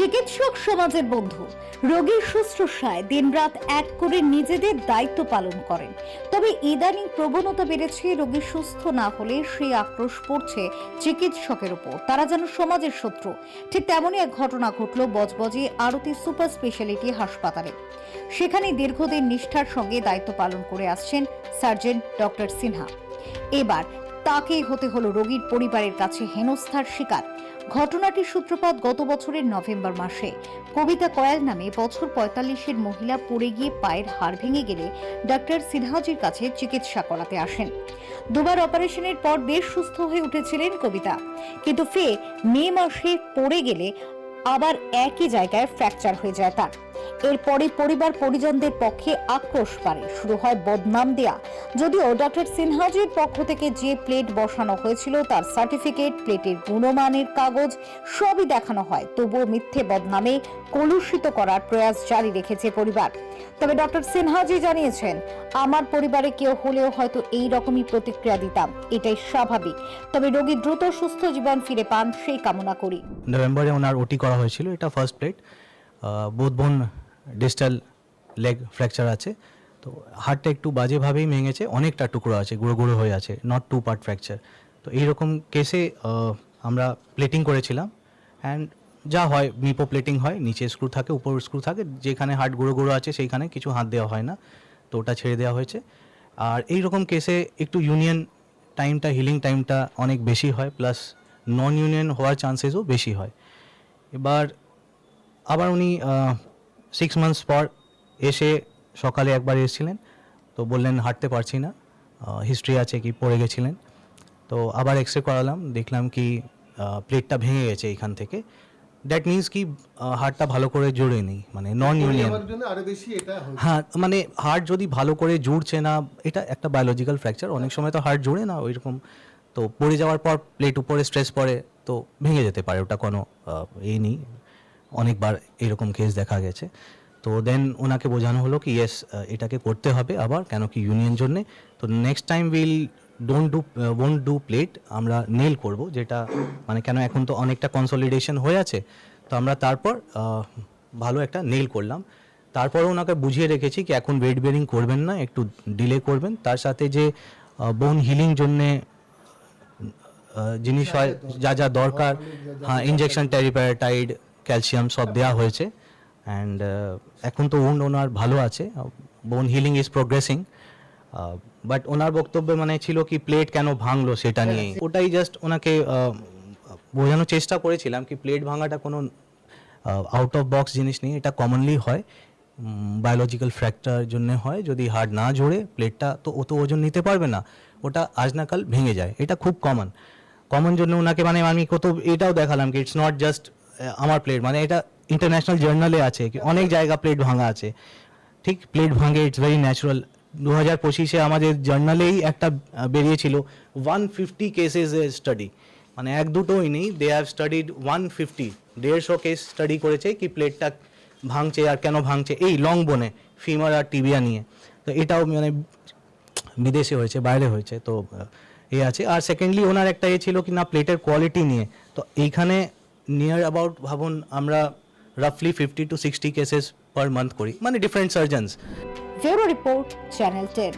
চিকিৎসক সমাজের বন্ধু। রোগীর শুশ্রূষায় দিনরাত এক করে নিজেদের দায়িত্ব পালন করেন। তবে ইদানিং প্রবণতা বেড়েছে, রোগী সুস্থ না হলে সেই আক্রোশ পড়ছে চিকিৎসকের উপর তারা যেন সমাজের শত্রু। ঠিক তেমনই এক ঘটনা ঘটল বজবজে আরতি সুপার স্পেশালিটি হাসপাতালে। সেখানে দীর্ঘদিন নিষ্ঠার সঙ্গে দায়িত্ব পালন করে আসছেন সার্জন ডক্টর সিনহা। এবার তাকেই হতে হলো রোগীর পরিবারের কাছে হেনস্থার শিকার। ঘটনাটির সূত্রপাত গত বছরের নভেম্বর মাসে। কবিতা কয়াল নামে বছর পঁয়তাল্লিশের মহিলা পড়ে গিয়ে পায়ের হাড় ভেঙে গেলে ডাক্তার সিনহাজির কাছে চিকিৎসা করাতে আসেন। দুবার অপারেশনের পর বেশ সুস্থ হয়ে উঠেছিলেন কবিতা। কিন্তু ফে মে মাসে পড়ে গেলে আবার একই জায়গায় ফ্র্যাকচার হয়ে যায় তার। এরপরে পরিবার পরিজনদের পক্ষে আক্রোশ বাড়ে শুরু হয় বদনাম দেয়া। যদিও ডক্টর সিনহাজির পক্ষ থেকে যে প্লেট বসানো হয়েছিল, তার সার্টিফিকেট, প্লেটের গুণমানের কাগজ সবই দেখানো হয়। তবুও মিথ্যে বদনামে কলুষিত করার প্রয়াস জারি রেখেছে পরিবার। তবে ডক্টর সিনহাজি জানিয়েছেন, আমার পরিবারে কেউ হলেও হয়তো এই রকমই প্রতিক্রিয়া দিতাম। এটাই স্বাভাবিক। তবে রোগী দ্রুত সুস্থ জীবন ফিরে পান, সেই কামনা করি। নভেম্বরে ওনার ওটি করা হয়েছিল। এটা ফার্স্ট প্লেট বোধ বোন ডিস্টাল লেগ ফ্র্যাকচার আছে। তো হাড়টা একটু বাজেভাবেই ভেঙেছে, অনেকটা টুকরো আছে, গুঁড়ো গুঁড়ো হয়ে আছে নট টু পার্ট ফ্র্যাকচার তো এইরকম কেসে আমরা প্লেটিং করেছিলাম অ্যান্ড যা হয় মিপো প্লেটিং হয়, নিচে স্ক্রু থাকে, উপর স্ক্রু থাকে, যেখানে হার্ট গুঁড়ো গুঁড়ো আছে সেইখানে কিছু হাত দেওয়া হয় না। তো ওটা ছেড়ে দেওয়া হয়েছে। আর এই রকম কেসে একটু ইউনিয়ন টাইমটা হিলিং টাইমটা অনেক বেশি হয় প্লাস নন ইউনিয়ন হওয়ার চান্সেসও বেশি হয়। এবার আবার উনি সিক্স মান্থস পর এসে সকালে একবার এসেছিলেন। তো বললেন হাঁটতে পারছি না। হিস্ট্রি আছে কি? পড়ে গেছিলেন। তো আবার এক্স রে করালাম। দেখলাম কি প্লেটটা ভেঙে গেছে এখান থেকে। দ্যাট মিন্স কি হাড়টা ভালো করে জোরে নেই মানে নন ইউনিয়ন হ্যাঁ মানে হার্ট যদি ভালো করে জুড়ছে না এটা একটা বায়োলজিক্যাল ফ্র্যাকচার অনেক সময় তো হার্ট জুড়ে না ওইরকম। তো পড়ে যাওয়ার পর প্লেট উপরে স্ট্রেস পড়ে তো ভেঙে যেতে পারে। ওটা কোনো এই নেই। অনেকবার এরকম কেস দেখা গেছে। তো দেন ওনাকে বোঝানো হলো কি ইয়েস এটাকে করতে হবে আবার কেন কি ইউনিয়ন জন্যে। তো next time will don't do won't do plate আমরা নেল করব যেটা মানে কেন এখন তো অনেকটা কনসলিডেশন হয়ে আছে। তো আমরা তারপর ভালো একটা নেল করলাম। তারপরে ওনাকে বুঝিয়ে রেখেছি কি এখন ওয়েট বেরিং করবেন না একটু ডিলে করবেন। তার সাথে যে বোন হিলিং জন্যে জিনিস হয় যা যা দরকার হ্যাঁ ইঞ্জেকশন টেরিপ্যারাটাইড ক্যালসিয়াম সব দেওয়া হয়েছে অ্যান্ড এখন তো উন্ড ওনার ভালো আছে bone healing is progressing but ওনার বক্তব্য মানে ছিল কি প্লেট কেন ভাঙলো সেটা নিয়ে। ওটাই জাস্ট ওনাকে বোঝানোর চেষ্টা করেছিলাম কি প্লেট ভাঙাটা কোনো আউট অফ বক্স জিনিস নেই এটা কমনলি হয় বায়োলজিক্যাল ফ্র্যাকচার জন্য হয় যদি হাড় না জোড়ে প্লেটটা তো অত ওজন নিতে পারবে না ওটা আজ না কাল ভেঙে যায় এটা খুব কমন কমন জন্য ওনাকে মানে আমি কত এটাও দেখালাম কি ইটস নট জাস্ট আমার প্লেট মানে এটা ইন্টারন্যাশনাল জার্নালে আছে অনেক জায়গা প্লেট ভাঙা আছে। ঠিক প্লেট ভাঙে ইটস ভেরি ন্যাচারাল দু হাজার পঁচিশে আমাদের জার্নালেই একটা বেরিয়েছিল ওয়ান ফিফটি কেসেস স্টাডি মানে এক দুটোই নেই they have studied one fifty দেড়শো কেস স্টাডি করেছে কি প্লেটটা ভাঙছে আর কেন ভাঙছে, এই লং বোনে ফিমার আর টিবিয়া নিয়ে। তো এটাও মানে বিদেশে হয়েছে, বাইরে হয়েছে, তো এ আছে। আর সেকেন্ডলি ওনার একটা এ ছিল কি না প্লেটের কোয়ালিটি নিয়ে। তো এইখানে নিয়ার অ্যাবাউট ভাবুন আমরা রাফলি fifty to sixty cases per month করি। মানে different surgeons bureau report channel ten